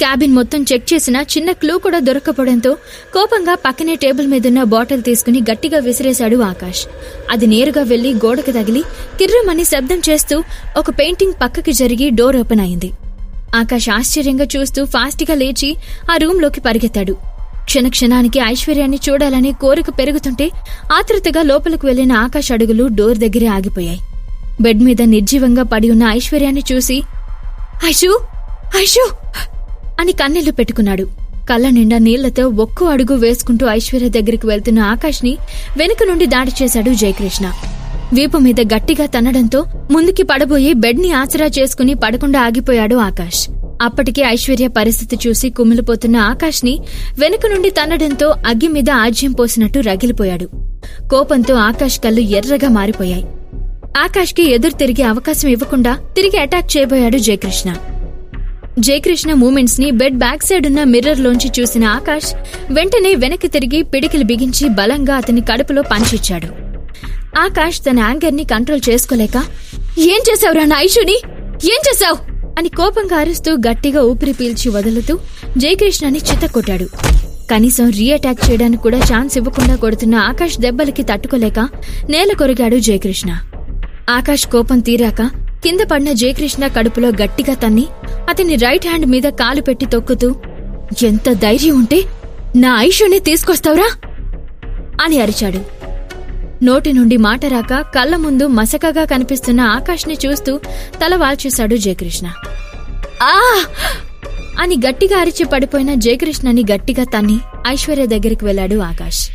Cabin మొత్తం check చేసినా చిన్న క్లూ కూడా దొరక్కపోవడంతో కోపంగా పక్కనే టేబుల్ మీదున్న బాటిల్ తీసుకుని గట్టిగా విసిరేశాడు ఆకాష్. అది నేరుగా వెళ్ళి గోడకు తగిలి కిర్రమని శబ్దం చేస్తూ ఒక పెయింటింగ్ పక్కకి జరిగి డోర్ ఓపెన్ అయింది. ఆకాష్ ఆశ్చర్యంగా చూస్తూ ఫాస్ట్గా లేచి ఆ రూంలోకి పరిగెత్తాడు. క్షణక్షణానికి ఐశ్వర్యాన్ని చూడాలనే కోరిక పెరుగుతుంటే ఆతృతగా లోపలికి వెళ్ళిన ఆకాష్ అడుగులు డోర్ దగ్గరే ఆగిపోయాయి. బెడ్ మీద నిర్జీవంగా పడి ఉన్న ఐశ్వర్యాన్ని చూసి ఐషు! ఐషు! అని కన్నెళ్ళు పెట్టుకున్నాడు. కళ్ళ నిండా నీళ్ళతో ఒక్కో అడుగు వేసుకుంటూ ఐశ్వర్య దగ్గరికి వెళ్తున్న ఆకాష్ని వెనుక నుండి దాడి చేశాడు జయకృష్ణ. వీపు మీద గట్టిగా తన్నడంతో ముందుకి పడబోయి బెడ్ని ఆసరా చేసుకుని పడకుండా ఆగిపోయాడు ఆకాష్. అప్పటికే ఐశ్వర్య పరిస్థితి చూసి కుమిలిపోతున్న ఆకాష్ని వెనుక నుండి తన్నడంతో అగ్గి మీద ఆజ్యం పోసినట్టు రగిలిపోయాడు. కోపంతో ఆకాష్ కళ్ళు ఎర్రగా మారిపోయాయి. ఆకాష్కి ఎదురు తిరిగే అవకాశం ఇవ్వకుండా తిరిగి అటాక్ చేయబోయాడు జయకృష్ణ. జయకృష్ణ మూమెంట్స్ని బెడ్ బ్యాక్ సైడ్ ఉన్న మిర్రర్ లోంచి చూసిన ఆకాష్ వెంటనే వెనక్కి తిరిగి పిడికిలు బిగించి బలంగా అతని కడుపులో పంచిచ్చాడు ఆకాష్ తన యాంగర్ని కంట్రోల్ చేసుకోలేక ఏం చేసావురా నా ఐషుని ఏం చేశావు? అని కోపంగా అరుస్తూ గట్టిగా ఊపిరి పీల్చి వదులుతూ జయకృష్ణని చిత్తకొట్టాడు కనీసం రీఅటాక్ చేయడానికి కూడా ఛాన్స్ ఇవ్వకుండా కొడుతున్న ఆకాష్ దెబ్బలకి తట్టుకోలేక నేల కొరిగాడు జయకృష్ణ. ఆకాష్ కోపం తీరాక కింద పడిన జయకృష్ణ కడుపులో గట్టిగా తన్ని అతని రైట్ హ్యాండ్ మీద కాలు పెట్టి తొక్కుతూ ఎంత ధైర్యం ఉంటే నా ఐషుని తీసుకొస్తావురా? అని అరిచాడు. నోటి నుండి మాట రాక కళ్ళ ముందు మసకగా కనిపిస్తున్న ఆకాష్ని చూస్తూ తల వాల్చేశాడు జయకృష్ణ. ఆ! అని గట్టిగా అరిచి పడిపోయిన జయకృష్ణని గట్టిగా తన్ని ఐశ్వర్య దగ్గరికి వెళ్ళాడు ఆకాష్.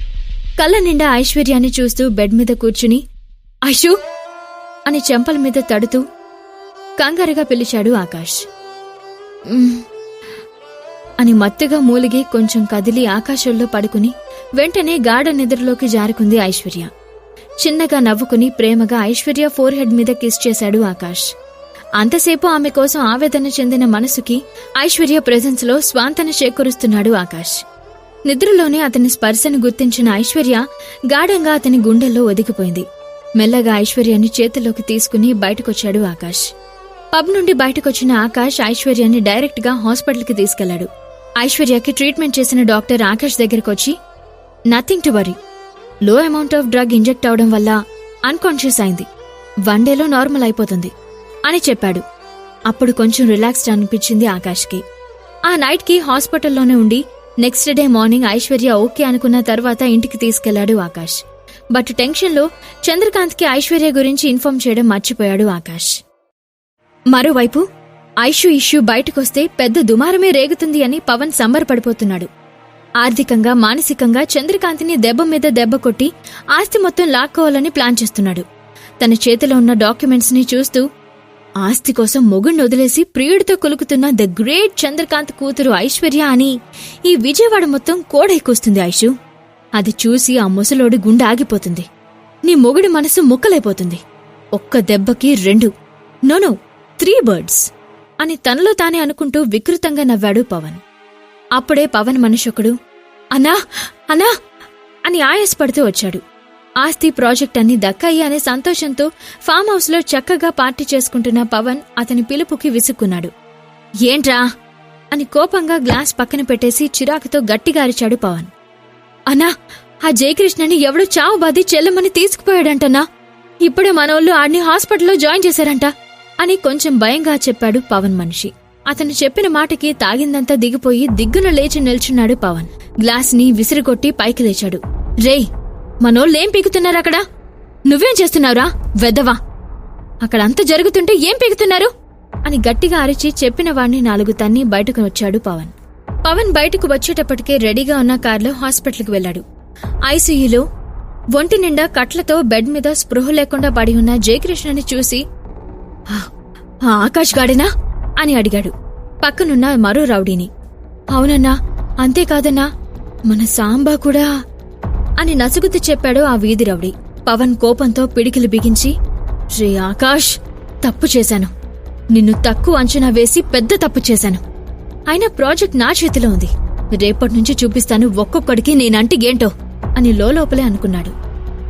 కళ్ళ నిండా ఐశ్వర్యాన్ని చూస్తూ బెడ్ మీద కూర్చుని ఐషు! అని చెంపల మీద తడుతూ కంగారుగా పిలిచాడు ఆకాష్. అని మత్తుగా మూలిగి కొంచెం కదిలి ఆకాశంలో పడుకుని వెంటనే గాఢ నిద్రలోకి జారుకుంది ఐశ్వర్య. చిన్నగా నవ్వుకుని ప్రేమగా ఐశ్వర్య ఫోర్ హెడ్ మీద కిస్ చేశాడు ఆకాష్. అంతసేపు ఆమె కోసం ఆవేదన చెందిన మనసుకి ఐశ్వర్య ప్రెజెన్స్లో స్వాంతన చేకూరుస్తున్నాడు ఆకాష్. నిద్రలోనే అతని స్పర్శను గుర్తించిన ఐశ్వర్య గాఢంగా అతని గుండెల్లో ఒదిగిపోయింది. మెల్లగా ఐశ్వర్యని చేతిలోకి తీసుకుని బయటకొచ్చాడు ఆకాష్. పబ్ నుండి బయటకొచ్చిన ఆకాష్ ఐశ్వర్యాన్ని డైరెక్ట్గా హాస్పిటల్కి తీసుకెళ్ళాడు. ఐశ్వర్యకి ట్రీట్మెంట్ చేసిన డాక్టర్ ఆకాష్ దగ్గరకొచ్చి nothing to worry. Low amount of drug inject అవడం వల్ల అన్కాన్షియస్ అయింది. వన్ డేలో నార్మల్ అయిపోతుంది అని చెప్పాడు. అప్పుడు కొంచెం రిలాక్స్డ్ అనిపించింది ఆకాష్కి. ఆ నైట్కి హాస్పిటల్లోనే ఉండి next day morning Aishwarya okay అనుకున్న తర్వాత ఇంటికి తీసుకెళ్ళాడు ఆకాష్. బట్ టెన్షన్లో చంద్రకాంత్కి ఐశ్వర్య గురించి ఇన్ఫార్మ్ చేయడం మర్చిపోయాడు ఆకాష్. మరోవైపు ఐషు ఇష్యూ బయటకొస్తే పెద్ద దుమారమే రేగుతుంది అని పవన్ సంబరపడిపోతున్నాడు. ఆర్థికంగా మానసికంగా చంద్రకాంతిని దెబ్బ మీద దెబ్బ కొట్టి ఆస్తి మొత్తం లాక్కోవాలని ప్లాన్ చేస్తున్నాడు. తన చేతిలో ఉన్న డాక్యుమెంట్స్ని చూస్తూ ఆస్తి కోసం మొగుణ్ణి వదిలేసి ప్రియుడితో కొలుకుతున్న ద గ్రేట్ చంద్రకాంత్ కూతురు ఐశ్వర్య అని ఈ విజయవాడ మొత్తం కోడైకొస్తుంది ఐషు. అది చూసి ఆ ముసలోడి గుండె ఆగిపోతుంది. నీ మొగుడి మనసు ముక్కలైపోతుంది. ఒక్క దెబ్బకి రెండు. నోనో త్రీ బర్డ్స్ అని తనలో తానే అనుకుంటూ వికృతంగా నవ్వాడు పవన్. అప్పుడే పవన్ మనిషొకడు అనా అనా అని ఆయాసపడుతూ వచ్చాడు. ఆస్తి ప్రాజెక్ట్ అన్ని దక్కాయి అనే సంతోషంతో ఫామ్ హౌస్లో చక్కగా పార్టీ చేసుకుంటున్న పవన్ అతని పిలుపుకి విసుక్కున్నాడు. ఏంట్రా? అని కోపంగా గ్లాస్ పక్కన పెట్టేసి చిరాకుతో గట్టిగా అరిచాడు పవన్. అనా ఆ జయకృష్ణని ఎవడో చావు బాధి చెల్లమని తీసుకుపోయాడంటన్నా. ఇప్పుడే మనోళ్ళు ఆడిని హాస్పిటల్లో జాయిన్ చేశారంట. అని కొంచెం భయంగా చెప్పాడు పవన్ మనిషి. అతను చెప్పిన మాటకి తాగిందంతా దిగిపోయి దిగ్గున లేచి నిల్చున్నాడు పవన్. గ్లాస్ని విసిరికొట్టి పైకి లేచాడు. రేయ్ మనోళ్ళేం పీకుతున్నారు అక్కడ? నువ్వేం చేస్తున్నావురా? వెదవా? అక్కడ జరుగుతుంటే ఏం పీకుతున్నారు? అని గట్టిగా అరిచి చెప్పిన వాణ్ణి నాలుగు తన్ని బయటకు వచ్చాడు పవన్. పవన్ బయటకు వచ్చేటప్పటికే రెడీగా ఉన్న కార్లో హాస్పిటల్కి వెళ్ళాడు ఐసీయూలో ఒంటి నిండా కట్లతో బెడ్ మీద స్పృహ లేకుండా పడి ఉన్న జయకృష్ణని చూసి ఆకాష్ గాడేనా? అని అడిగాడు. పక్కనున్న మరో రౌడీని. అవునన్నా అంతేకాదన్నా మన సాంబా కూడా అని నసుగుతూ చెప్పాడు ఆ వీధి రౌడీ. పవన్ కోపంతో పిడికిలు బిగించి రే ఆకాష్ తప్పు చేశాను. నిన్ను తక్కువ అంచనా వేసి పెద్ద తప్పు చేశాను. అయినా ప్రాజెక్ట్ నా చేతిలో ఉంది. రేపటి నుంచి చూపిస్తాను ఒక్కొక్కడికి నేనంటి ఏంటో అని లోపలే అనుకున్నాడు.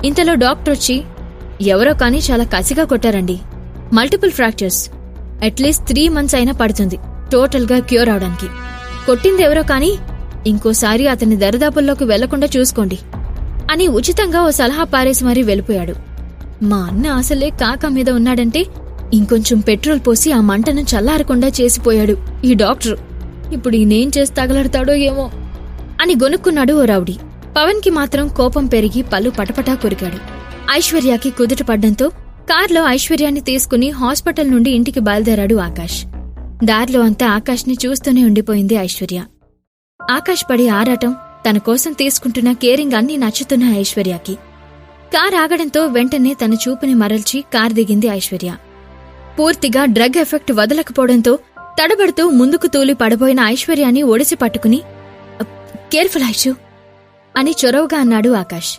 ఇంతలో డాక్టర్ వచ్చి ఎవరో కానీ చాలా కసిగా కొట్టారండి. Multiple fractures at least three months అయినా పడుతుంది. టోటల్గా క్యూర్ అవడానికి. కొట్టింది ఎవరో కాని ఇంకోసారి అతని దరిదాపుల్లోకి వెళ్ళకుండా చూసుకోండి అని ఉచితంగా ఓ సలహా పారేసి మరీ వెళ్ళిపోయాడు. మా అన్న అసలే కాక మీద ఉన్నాడంటే ఇంకొంచెం పెట్రోల్ పోసి ఆ మంటను చల్లారకుండా చేసిపోయాడు ఈ డాక్టర్. ఇప్పుడు ఈయనేం చేసి తగలడతాడో ఏమో అని గొనుక్కున్నాడు ఓ రౌడీ. పవన్కి మాత్రం కోపం పెరిగి పళ్ళు పటపటా కొరికాడు. ఐశ్వర్యకి కుదుట పడ్డంతో కార్లో ఐశ్వర్యాన్ని తీసుకుని హాస్పిటల్ నుండి ఇంటికి బయలుదేరాడు ఆకాష్. దారిలో అంతా ఆకాష్ని చూస్తూనే ఉండిపోయింది ఐశ్వర్య. ఆకాష్ పడి ఆరాటం తన కోసం తీసుకుంటున్న కేరింగ్ అన్నీ నచ్చుతున్న ఐశ్వర్యకి. కార్ ఆగడంతో వెంటనే తన చూపుని మరల్చి కార్ దిగింది ఐశ్వర్య. పూర్తిగా డ్రగ్ ఎఫెక్ట్ వదలకపోవడంతో తడబడుతూ ముందుకు తూలి పడబోయిన ఐశ్వర్యాన్ని ఒడిసి పట్టుకుని కేర్ఫుల్ ఐషు అని చొరవగా అన్నాడు ఆకాష్.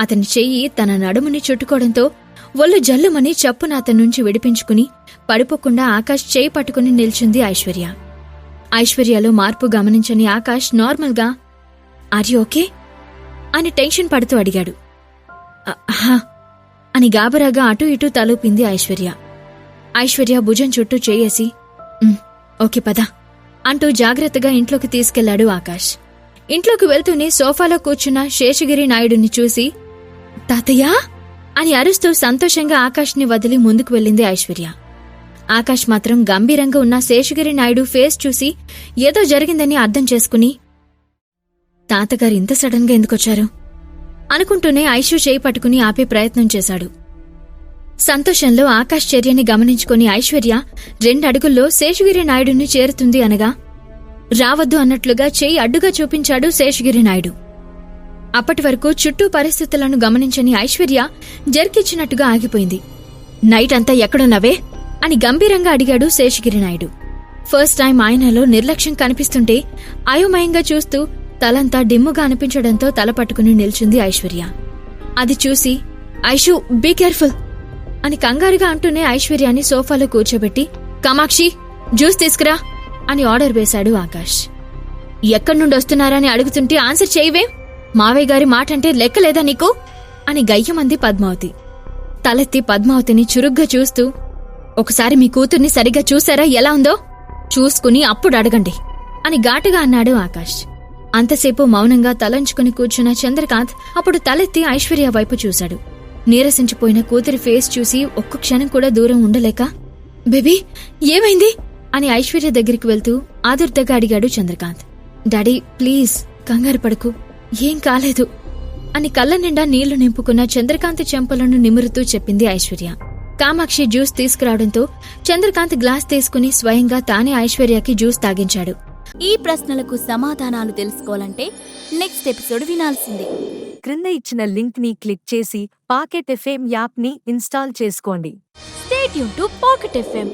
అతని చెయ్యి తన నడుముని చుట్టుకోవడంతో ఒళ్ళు జల్లుమని చప్పున అతని నుంచి విడిపించుకుని పడిపోకుండా ఆకాష్ చేయి పట్టుకుని నిల్చుంది ఐశ్వర్య. ఐశ్వర్యలో మార్పు గమనించని ఆకాష్ నార్మల్గా ఆర్ యు ఓకే? అని టెన్షన్ పడుతూ అడిగాడు. హా అని గాబరాగా అటూ ఇటూ తలూపింది ఐశ్వర్య. ఐశ్వర్య భుజం చుట్టూ చేయేసి ఓకే పద అంటూ జాగ్రత్తగా ఇంట్లోకి తీసుకెళ్ళాడు ఆకాష్. ఇంట్లోకి వెళ్తూనే సోఫాలో కూర్చున్న శేషగిరి నాయుడుని చూసి తాతయ్యా! అని అరుస్తూ సంతోషంగా ఆకాష్ని వదిలి ముందుకు వెళ్ళింది ఐశ్వర్య. ఆకాష్ మాత్రం గంభీరంగా ఉన్న శేషగిరి నాయుడు ఫేస్ చూసి ఏదో జరిగిందని అర్థం చేసుకుని తాతగారు ఇంత సడన్గా ఎందుకొచ్చారు? అనుకుంటూనే ఐషు చేయి పట్టుకుని ఆపే ప్రయత్నం చేశాడు. సంతోషంలో ఆకాష్ చర్యని గమనించుకుని ఐశ్వర్య రెండడుగుల్లో శేషగిరి నాయుడుని చేరుతుంది అనగా రావద్దు అన్నట్లుగా చేయి అడ్డుగా చూపించాడు శేషగిరి నాయుడు. అప్పటి వరకు చుట్టూ పరిస్థితులను గమనించని ఐశ్వర్య జర్కిచ్చినట్టుగా ఆగిపోయింది. నైట్ అంతా ఎక్కడున్నావే? అని గంభీరంగా అడిగాడు శేషగిరి నాయుడు ఫస్ట్ టైం ఆయనలో నిర్లక్ష్యం కనిపిస్తుంటే అయోమయంగా చూస్తూ తలంతా డిమ్ముగా అనిపించడంతో తల పట్టుకుని నిల్చుంది ఐశ్వర్య. అది చూసి ఐషు బీ కేర్ఫుల్ అని కంగారుగా అంటూనే ఐశ్వర్యాన్ని సోఫాలో కూర్చోబెట్టి కామాక్షి జ్యూస్ తీసుకురా అని ఆర్డర్ వేశాడు ఆకాష్. ఎక్కడి నుండి వస్తున్నారని అడుగుతుంటే ఆన్సర్ చేయవే? మావయ్య గారి మాట అంటే లెక్కలేదా నీకు? అని గయ్యమంది పద్మావతి. తలెత్తి పద్మావతిని చురుగ్గా చూస్తూ ఒకసారి మీ కూతుర్ని సరిగ్గా చూసారా ఎలా ఉందో? చూసుకుని అప్పుడు అడగండి అని ఘాటుగా అన్నాడు ఆకాష్. అంతసేపు మౌనంగా తలంచుకుని కూర్చున్న చంద్రకాంత్ అప్పుడు తలెత్తి ఐశ్వర్య వైపు చూశాడు. నీరసించిపోయిన కూతురి ఫేస్ చూసి ఒక్క క్షణం కూడా దూరం ఉండలేక బేబీ ఏమైంది? అని ఐశ్వర్య దగ్గరికి వెళ్తూ ఆదుర్దగా అడిగాడు చంద్రకాంత్. డాడీ ప్లీజ్ కంగారు పడకు. ఏం కాలేదు. అని కళ్ళ నిండా నీళ్ళు నింపుకున్న చంద్రకాంత్ చెంపలను నిమురుతూ చెప్పింది ఐశ్వర్య. కామాక్షి జ్యూస్ తీసుకురావడంతో చంద్రకాంత్ గ్లాస్ తీసుకుని స్వయంగా తానే ఐశ్వర్యకి జ్యూస్ తాగించాడు. ఈ ప్రశ్నలకు సమాధానాలు తెలుసుకోవాలంటే నెక్స్ట్ ఎపిసోడ్ వినాల్సిందే. క్రింద ఇచ్చిన లింక్ని క్లిక్ చేసి పాకెట్ ఎఫ్ఎం యాప్ని ఇన్స్టాల్ చేసుకోండి. స్టేట్ యూన్ టు పాకెట్ ఎఫ్ఎం